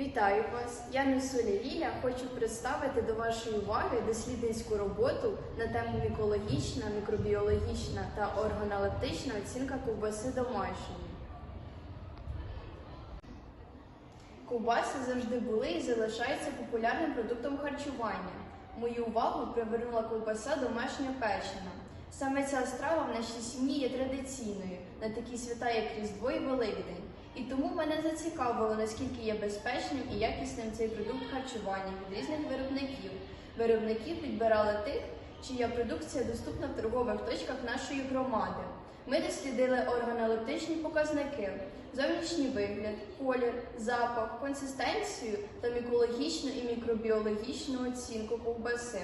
Вітаю вас! Я Несуля Ліля. Хочу представити до вашої уваги дослідницьку роботу на тему мікологічна, мікробіологічна та органолептична оцінка ковбаси домашньої. Ковбаси завжди були і залишаються популярним продуктом харчування. Мою увагу привернула ковбаса домашня печена. Саме ця страва в нашій сім'ї є традиційною на такі свята, як Різдво і Великдень. І тому мене зацікавило, наскільки є безпечним і якісним цей продукт харчування від різних виробників. Виробники підбирали тих, чия продукція доступна в торгових точках нашої громади. Ми дослідили органолептичні показники, зовнішній вигляд, колір, запах, консистенцію та мікологічну і мікробіологічну оцінку ковбаси.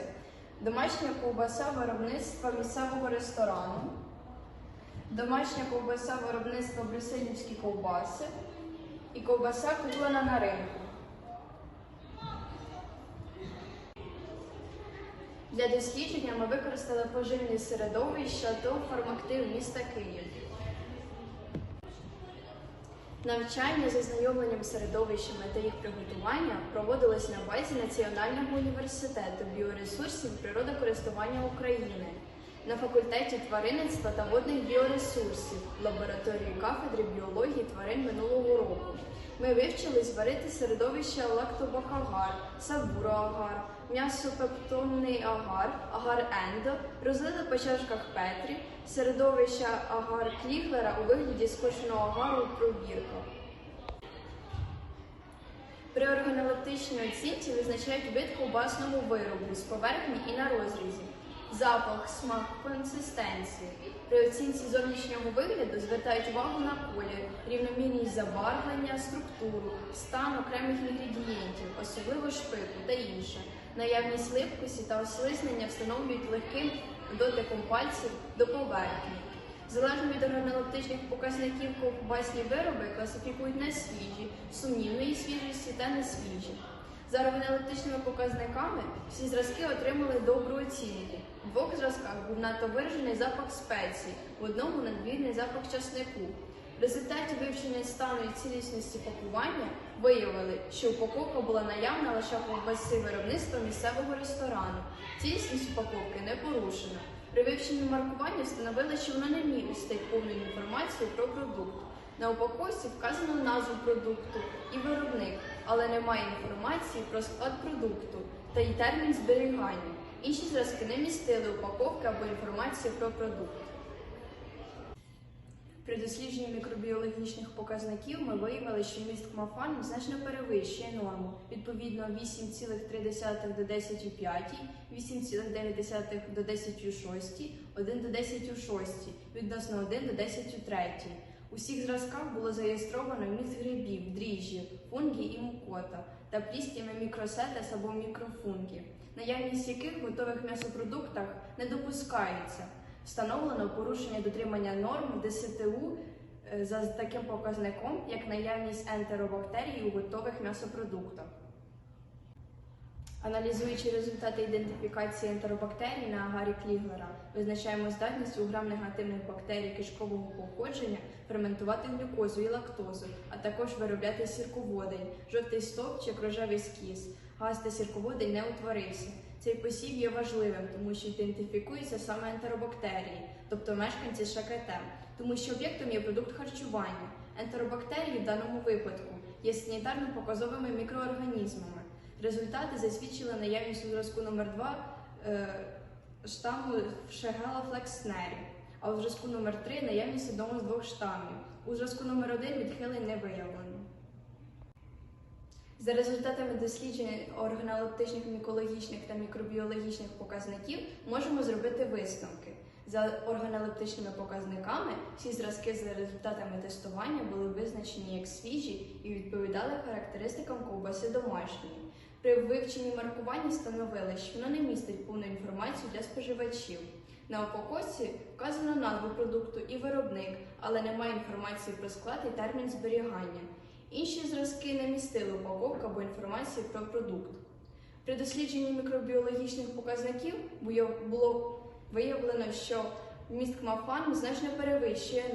Домашня ковбаса виробництва місцевого ресторану, домашня ковбаса виробництва брюсселівські ковбаси і ковбаса куплена на ринку. Для дослідження ми використали поживні середовища ТОВ «Фармактив» міста Київ. Навчання з ознайомленням з середовищами та їх приготування проводилось на базі Національного університету біоресурсів природокористування України на факультеті тваринництва та водних біоресурсів лабораторії кафедри біології тварин минулого року. Ми вивчили зварити середовище лактобакагар, сабуроагар, м'ясопептонний агар, агар ендо, розлили по чашках Петрі, середовище агар кліглера у вигляді скошеного агару у пробірках. При органолептичній оцінці визначають вид ковбасного виробу з поверхні і на розрізі, запах, смак, консистенцію. При оцінці зовнішнього вигляду звертають увагу на колір, рівномірність забарвлення, структуру, стан окремих інгредієнтів, особливо шпику та інше. Наявність липкості та ослизнення встановлюють легким дотиком пальців до поверхні. Залежно від органолептичних показників ковбасні вироби класифікують на свіжі, сумнівної свіжості та несвіжі. За органолептичними показниками всі зразки отримали добру оцінку. В двох зразках був надто виражений запах спецій, в одному надмірний запах часнику. В результаті вивчення стану і цілісності пакування виявили, що упаковка була наявна лише ковбаси виробництва місцевого ресторану. Цілісність упаковки не порушена. При вивченні маркування встановили, що вона не містить повної інформації про продукт. На упаковці вказано назву продукту і виробник, але немає інформації про склад продукту та й термін зберігання. Інші зразки не містили упаковки або інформацію про продукт. При дослідженні мікробіологічних показників ми виявили, що міст кмафану значно перевищує норму, відповідно 8,3 до 10,5, 8,9 до 10,6, 1 до 10,6, відносно 1 до 10,3. У всіх зразках було зареєстровано міст грибів, дріжджів, фунгі і мукота та плістями мікросетес або мікрофунгі, наявність яких в готових м'ясопродуктах не допускається. Встановлено порушення дотримання норм ДСТУ е, за таким показником, як наявність ентеробактерій у готових м'ясопродуктах. Аналізуючи результати ідентифікації ентеробактерій на агарі Кліглера, визначаємо здатність у грам негативних бактерій кишкового походження ферментувати глюкозу і лактозу, а також виробляти сірководень, жовтий стовпчик, рожевий скіз. Газ та сірководень не утворився. Цей посів є важливим, тому що ідентифікуються саме ентеробактерії, тобто мешканці ШКТ, тому що об'єктом є продукт харчування. Ентеробактерії в даному випадку є санітарно-показовими мікроорганізмами. Результати засвідчили наявність у зразку номер 2 е, штаму Шегела флекснері, а у зразку номер 3 наявність одного з двох штамів. У зразку номер 1 відхилень не виявлено. За результатами досліджень органолептичних, мікологічних та мікробіологічних показників можемо зробити висновки. За органолептичними показниками всі зразки за результатами тестування були визначені як свіжі і відповідали характеристикам ковбаси домашньої. При вивченні маркування встановили, що воно не містить повну інформацію для споживачів. На упаковці вказано назву продукту і виробник, але немає інформації про склад і термін зберігання. Інші зразки не містили упаковку або інформації про продукт. При дослідженні мікробіологічних показників було виявлено, що вміст кмафану значно перевищує норму.